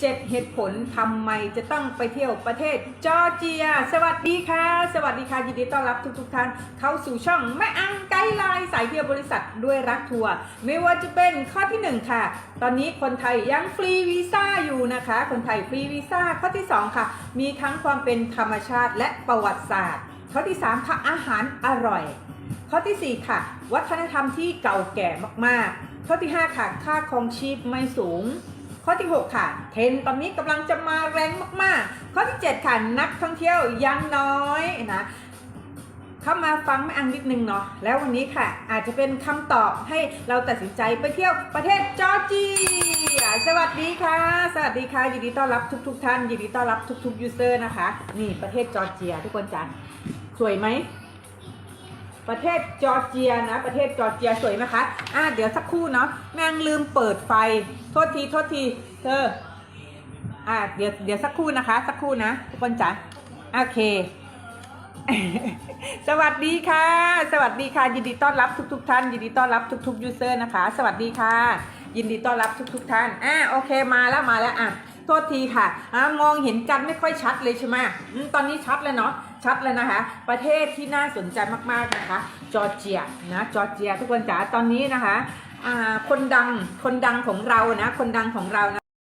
7เหตุผลทำไมจะต้องไปเที่ยวประเทศจอร์เจีย สวัสดีค่ะ สวัสดีค่ะ ยินดีต้อนรับทุกๆท่านเข้าสู่ช่องแม่อังไกด์ไลน์สายเที่ยวบริษัทด้วยรักทัวร์ไม่ว่าจะเป็นข้อที่ 1 ค่ะ ตอนนี้คนไทยยังฟรีวีซ่าอยู่นะคะ คนไทยฟรีวีซ่าข้อที่ 2 ค่ะ มีทั้งความเป็นธรรมชาติและประวัติศาสตร์ ข้อที่ 3 ค่ะ อาหารอร่อย ข้อทีสี่4 ค่ะ วัฒนธรรมที่เก่าแก่มากๆ ข้อที่ 5 ค่ะ ค่าครองชีพไม่สูง ข้อที่ 6 ค่ะ เทรนตอนนี้กำลังจะมาแรงมากๆ ข้อที่ 7 ค่ะ นักท่องเที่ยวยังน้อยนะเข้ามาฟังแม่อังนิดนึงเนาะแล้ววันนี้ค่ะ อาจจะเป็นคำตอบให้เราตัดสินใจไปเที่ยวประเทศจอร์เจียสวัสดีค่ะ สวัสดีค่ะยินดีต้อนรับทุกๆท่านยินดีต้อนรับทุกๆยูเซอร์นะคะ นี่ประเทศจอร์เจียทุกคนจ้ะสวยไหม ประเทศจอร์เจียนะ ประเทศจอร์เจียสวยไหมคะอะเดี๋ยวสักครู่เนาะแม่งลืมเปิดไฟ โทษทีโทษทีเธออะเดี๋ยวเดี๋ยวสักครู่นะคะ สักครู่นะทุกคนจ๋าโอเค สวัสดีค่ะ สวัสดีค่ะ ยินดีต้อนรับทุก ๆ ท่าน ยินดีต้อนรับทุกๆยูเซอร์นะคะ สวัสดีค่ะ ยินดีต้อนรับทุกๆท่านอ่าโอเคมาแล้วมาแล้วอะโทษทีค่ะอะมองเห็นกันไม่ค่อยชัดเลยใช่ไหมอืมตอนนี้ชัดแล้วเนาะชัดแล้วนะคะ ประเทศที่น่าสนใจมากๆนะคะ จอร์เจียนะจอร์เจีย ทุกคนจ๋าตอนนี้นะคะอ่าคนดังคนดังของเรานะ คนดังของเรานะ